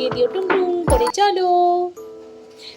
বাজিয়ে দিও টুং টুং করে চলো।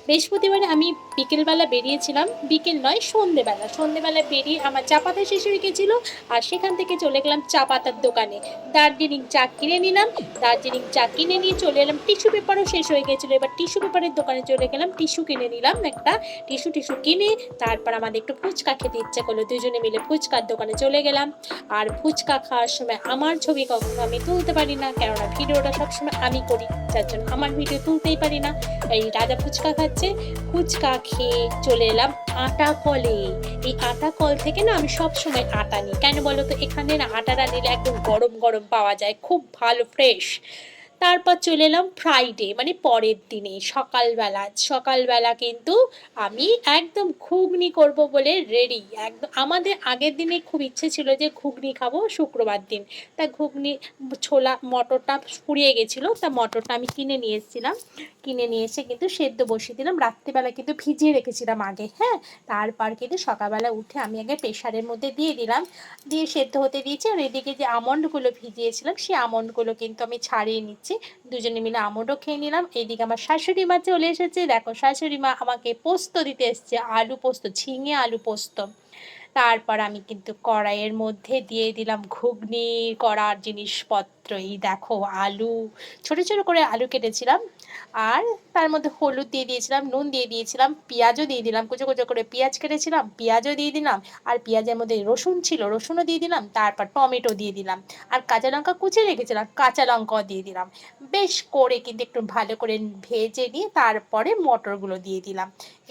বৃহস্পতিবারে আমি বিকেলবেলা বেরিয়েছিলাম। বিকেল নয়, সন্ধেবেলা। সন্ধেবেলা বেরিয়ে আমার চা পাতা শেষ হয়ে গেছিল আর সেখান থেকে চলে গেলাম চা পাতার দোকানে। দার্জিলিং চা কিনে নিলাম। দার্জিলিং চা কিনে নিয়ে চলে এলাম। টিস্যু পেপারও শেষ হয়ে গেছিল। এবার টিস্যু পেপারের দোকানে চলে গেলাম। টিস্যু কিনে নিলাম একটা। টিস্যু টিস্যু কিনে তারপর আমাদের একটু ফুচকা খেতে ইচ্ছা করল। দুজনে মিলে ফুচকার দোকানে চলে গেলাম। আর ফুচকা খাওয়ার সময় আমার ছবি কখনো আমি তুলতে পারি না। কেননা ভিডিওটা সবসময় আমি করি। যার জন্য আমার ভিডিও তুলতেই পারি না। এই রাজা ফুচকা খাচ্ছে ফুচকা খেয়ে চলে এলাম আটা কলে। এই আটা কল থেকে না আমি সব সময় আটা নিই। কেন বলো তো এখানে না আটাটা নিলে একদম গরম গরম পাওয়া যায়, খুব ভালো ফ্রেশ তারপর চলে এলাম ফ্রাইডে মানে পরের দিনে, সকালবেলা। সকালবেলা কিন্তু আমি একদম ঘুগনি করব বলে রেডি একদম, আমাদের আগের দিনে খুব ইচ্ছে ছিল যে ঘুগনি খাব শুক্রবার দিন। তা ঘুগনি, ছোলা, মটরটা ফুরিয়ে গেছিল, তা মটরটা আমি কিনে নিয়ে এসেছিলাম। কিনে নিয়ে এসে কিন্তু সেদ্ধ বসিয়ে দিলাম। রাত্রিবেলা কিন্তু ভিজিয়ে রেখেছিলাম আগে হ্যাঁ? তারপর কিন্তু সকালবেলা উঠে আমি আগে প্রেশারের মধ্যে দিয়ে দিলাম। দিয়ে সেদ্ধ হতে দিয়েছি। আর এদিকে যে আমন্ডগুলো ভিজিয়েছিলাম, সেই আমন্ডগুলো কিন্তু আমি ছাড়িয়ে নিচ্ছি। দুজনে মিলে আমোটও খেয়ে নিলাম। এইদিকে আমার শাশুড়ি মা চলে এসেছে। দেখো, শাশুড়ি মা আমাকে পোস্ত দিতে এসছে। আলু পোস্ত, ঝিঙে আলু পোস্ত। তারপর আমি কিন্তু কড়াইয়ের মধ্যে দিয়ে দিলাম ঘুগনি করার জিনিসপত্র এই দেখো, আলু, ছোট ছোট করে আলু কেটেছিলাম। আর তার মধ্যে হলুদ দিয়ে দিয়েছিলাম, নুন দিয়ে দিয়েছিলাম, পেঁয়াজও দিয়ে দিলাম, কুচো কুচো করে পেঁয়াজ কেটেছিলাম, পেঁয়াজও দিয়ে দিলাম, আর পেঁয়াজের মধ্যে রসুন ছিল, রসুনও দিয়ে দিলাম, তারপর টমেটো দিয়ে দিলাম, আর কাঁচা লঙ্কা কুচিয়ে রেখেছিলাম, কাঁচা লঙ্কাও দিয়ে দিলাম। বেশ করে কিন্তু একটু ভালো করে ভেজে নিয়ে তারপরে মটরগুলো দিয়ে দিলাম।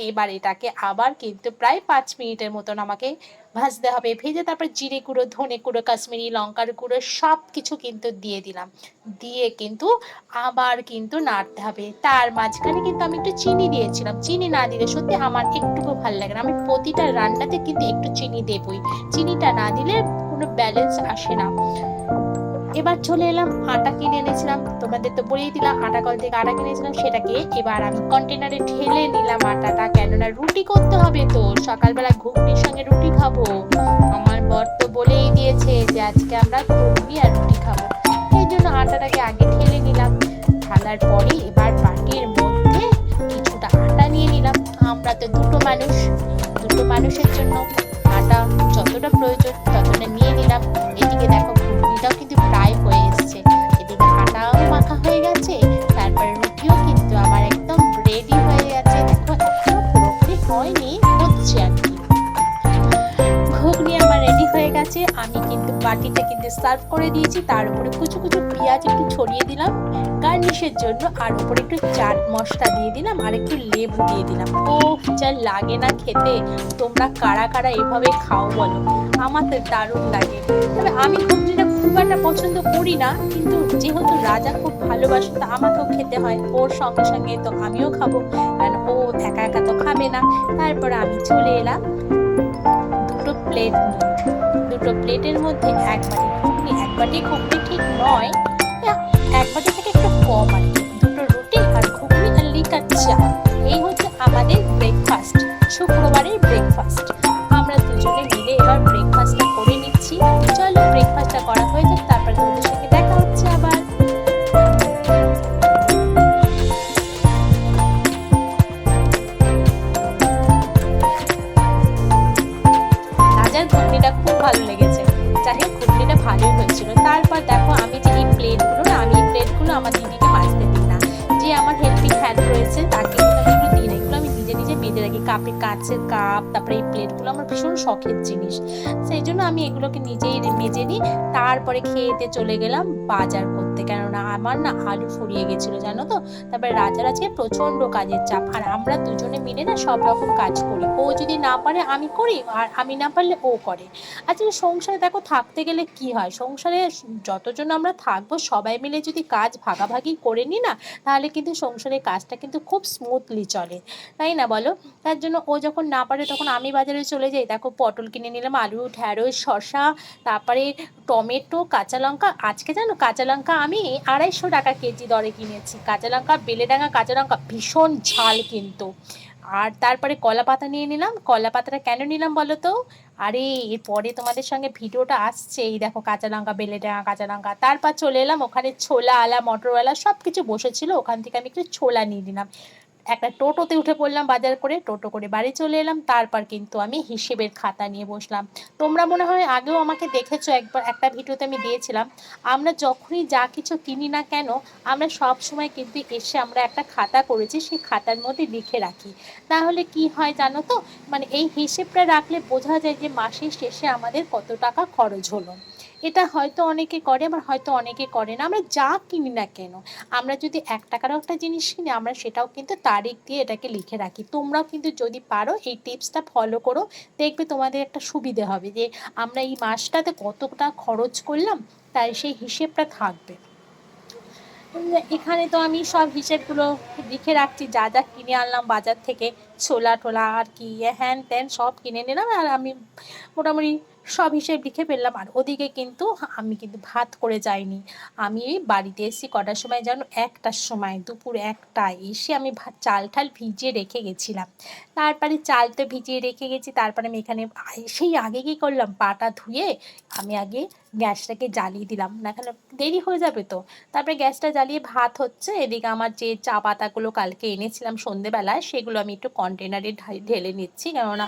এবার এটাকে আবার কিন্তু প্রায় পাঁচ মিনিটের মতন আমাকে ভাজতে হবে, ভেজে তারপর জিরে গুঁড়ো, ধনে গুঁড়ো, কাশ্মীরি লঙ্কার গুঁড়ো সব কিছু কিন্তু দিয়ে দিলাম। দিয়ে কিন্তু আবার কিন্তু নাড়তে হবে। তার মাঝখানে কিন্তু আমি একটু চিনি দিয়েছিলাম। চিনি না দিলে সত্যি আমার একটুকু ভালো লাগে না। আমি প্রতিটা রান্নাতে কিন্তু একটু চিনি দেবই। চিনিটা না দিলে কোনো ব্যালেন্স আসে না। এবার চলে এলাম, আটা কিনে এনেছিলাম। তোমাদের তো বলেই দিলাম, আটা কল থেকে আটা কিনেছিলাম সেটাকে এবার আমি কন্টেনারে ঢেলে নিলাম আটাটা। কেননা রুটি করতে হবে তো, সকালবেলা ঘুগনির সঙ্গে খাব। আমার বর তো বলেই দিয়েছে যে আজকে আমরা ঘুগনি আর রুটি খাব। এই জন্য আটাটাকে আগে ঠেলে নিলাম। ঢালার পরে এবার বাটির মধ্যে কিছুটা আটা নিয়ে নিলাম। আমরা তো দুটো মানুষ। দুটো মানুষের জন্য আটা যতটা প্রয়োজন ততটা নিয়ে নিলাম। হয়ে গেছে, আমি কিন্তু বাটিতে কিন্তু সার্ভ করে দিয়েছি, তার উপরে কুচু কুচু পেঁয়াজ একটু ছড়িয়ে দিলাম গার্নিশের জন্য আর উপরে একটু চাট মশলা দিয়ে দিলাম, আর একটু লেবু দিয়ে দিলাম। ও যা লাগে না খেতে, তোমরা কারা কারা এভাবে খাও বলো, আমার তো দারুণ লাগে। তবে আমি ঘুগনিটা খুব একটা পছন্দ করি না, কিন্তু যেহেতু রাজা খুব ভালোবাসে, তো আমাকেও খেতে হয়, ওর সঙ্গে সঙ্গে তো আমিও খাব, কারণ ও একা একা তো খাবে না। তারপরে আমি চলে এলাম দুটো প্লেট নিয়ে দুটো প্লেটের মধ্যে এক বাটি ঘুগনি এক বাটি ঘুগনি ঠিক নয়। কাপে কাচের কাপ, তারপরে এই প্লেটগুলো আমার ভীষণ শখের জিনিস। সেই জন্য আমি এগুলোকে নিজেই মেজে নিই। তারপরে খেয়েতে চলে গেলাম বাজার করতে কেননা আমার না আলু ফুরিয়ে গেছিল, জানো তো? তারপরে রাজার আজকে প্রচণ্ড কাজের চাপ। আর আমরা দুজনে মিলে না সব রকম কাজ করি। ও যদি না পারে, আমি করি। আর আমি না পারলে ও করে। আচ্ছা সংসারে দেখো, থাকতে গেলে কি হয়? সংসারে যতজন আমরা থাকব, সবাই মিলে যদি কাজ ভাগাভাগি করে নিই না, তাহলে কিন্তু সংসারের কাজটা কিন্তু খুব স্মুথলি চলে। তাই না বলো? তার জন্য ও যখন না পারে, তখন আমি বাজারে চলে যাই। দেখো, পটল কিনে নিলাম, আলু, ঢ্যাঁড়স, শসা, তারপরে টমেটো, কাঁচা লঙ্কা। আজকে জানো, কাঁচা লঙ্কা আমি আড়াইশো টাকা কেজি দরে কিনেছি। কাঁচা লঙ্কা বেলেডাঙ্গা কাঁচা লঙ্কা, ভীষণ ঝাল কিন্তু। আর তারপরে কলা পাতা নিয়ে নিলাম। কলা পাতাটা কেন নিলাম বলো তো? আরে, এরপরে তোমাদের সঙ্গে ভিডিওটা আসছে। এই দেখো কাঁচা লঙ্কা, বেলে ডাঙা কাঁচা লঙ্কা। তারপর চলে এলাম ওখানে ছোলা আলা, মটরওয়ালা সব কিছু বসেছিল। ওখান থেকে আমি একটু ছোলা নিয়ে নিলাম। একটা টোটোতে উঠে পড়লাম বাজার করে, টোটো করে বাড়ি চলে এলাম। তারপর কিন্তু আমি হিসেবের খাতা নিয়ে বসলাম। তোমরা মনে হয় আগেও আমাকে দেখেছ একবার, একটা ভিডিওতে আমি দিয়েছিলাম, আমরা যখনই যা কিছু কিনি না কেন, আমরা সব সময় কিন্তু এসে আমরা একটা খাতা করেছি, সেই খাতার মধ্যে লিখে রাখি। তাহলে কি হয় জানো তো? মানে এই হিসেবটা রাখলে বোঝা যায় যে মাসের শেষে আমাদের কত টাকা খরচ হলো। এটা হয়তো অনেকে করে, আবার হয়তো অনেকে করে না। আমরা যা কিনি না কেন, আমরা যদি এক টাকারও একটা জিনিস কিনি, আমরা সেটাও কিন্তু তারিখ দিয়ে এটাকে লিখে রাখি। তোমরাও কিন্তু যদি পারো, এই টিপসটা ফলো করো, দেখবে তোমাদের একটা সুবিধে হবে যে, আমরা এই মাসটাতে কতটা খরচ করলাম, তাই সেই হিসেবটা থাকবে। এখানে তো আমি সব হিসেবগুলো লিখে রাখছি, যা যা কিনে আনলাম বাজার থেকে, ছোলা টোলা আর কি, হ্যান ত্যান সব কিনে নিলাম, আর আমি মোটামুটি সব হিসেব লিখে ফেললাম। আর ওদিকে কিন্তু আমি কিন্তু ভাত করে যাইনি। আমি বাড়িতে এসেছি কটার সময় যেন একটার সময়, দুপুর একটায়। এসে আমি ভাত চাল ঠাল ভিজিয়ে রেখে গেছিলাম। তারপরে চাল তো ভিজিয়ে রেখে গেছি। তারপরে আমি এখানে সেই আগে কী করলাম? পাটা ধুয়ে আমি আগে গ্যাসটাকে জ্বালিয়ে দিলাম। না কেন? দেরি হয়ে যাবে তো। তারপরে গ্যাসটা জ্বালিয়ে ভাত হচ্ছে। এদিকে আমার যে চা পাতাগুলো কালকে এনেছিলাম সন্ধেবেলায়, সেগুলো আমি একটু কন্টেনারে ঢেলে নিচ্ছি। কেননা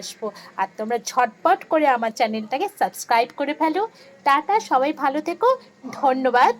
আসব। আর তোমরা ঝটপট করে আমার চ্যানেলটাকে সাবস্ক্রাইব করে ফেলো। টাটা, সবাই ভালো থেকো। ধন্যবাদ।